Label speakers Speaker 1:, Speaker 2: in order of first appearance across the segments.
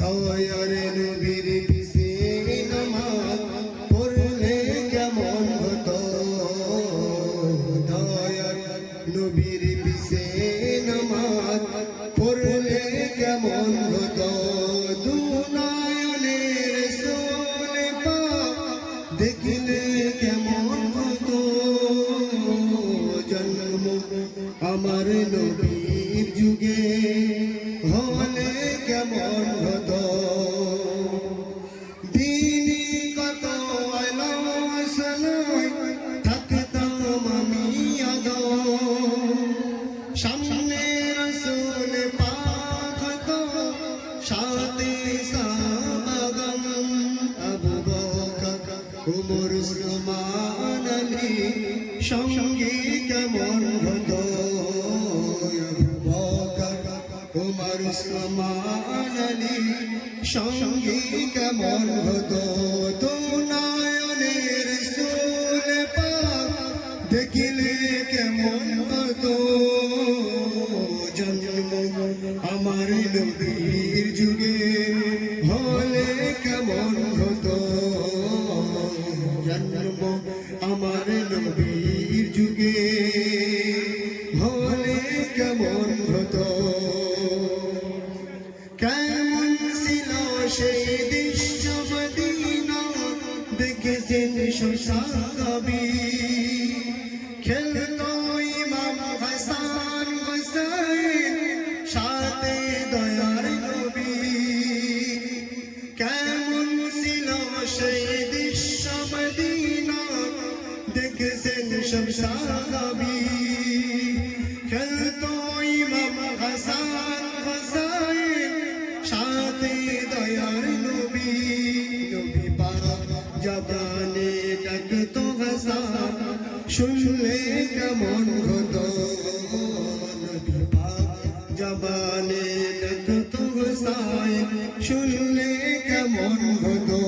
Speaker 1: দয়ার নবীর পিছে নামাজ পড়লে কেমন হতো? দয়ার নবীর পিছে নামাজ পড়লে কেমন হতো? দুনায়নের সোলে পা দেখলে কেমন হতো? জন্ম আমার নবীর যুগে হলে কেমন হতো? উমর উসমান আলী সঙ্গে কেমন উমর উসমান আলী সঙ্গে কেমন হতো? তো নয়নের সুল দেখিলে কেমন হতো? জন্ম আমার নবীর যুগে। জন্ম আমার নবীর যুগে। হলে কেমন হতো? কেমন ছিল সেই দৃশ্য মদিনা দেখেছেন শশাকবি খেলতো ইমাম হাসান হোসেন। দেখেছেন শশাকবি খেলতো ইমাম হাসান হোসেন সাথে দয়ার নবী নবী পাক জবানে ডাকতো হাসান শুনলে কেমন হতো নবী পাক জবানে ডাকতো হাসান শুনলে কেমন হতো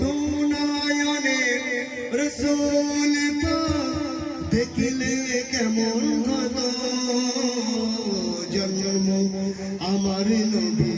Speaker 1: তু নয়নে রসুল পাক দেখলে কেমন কত জন্ম আমার নবী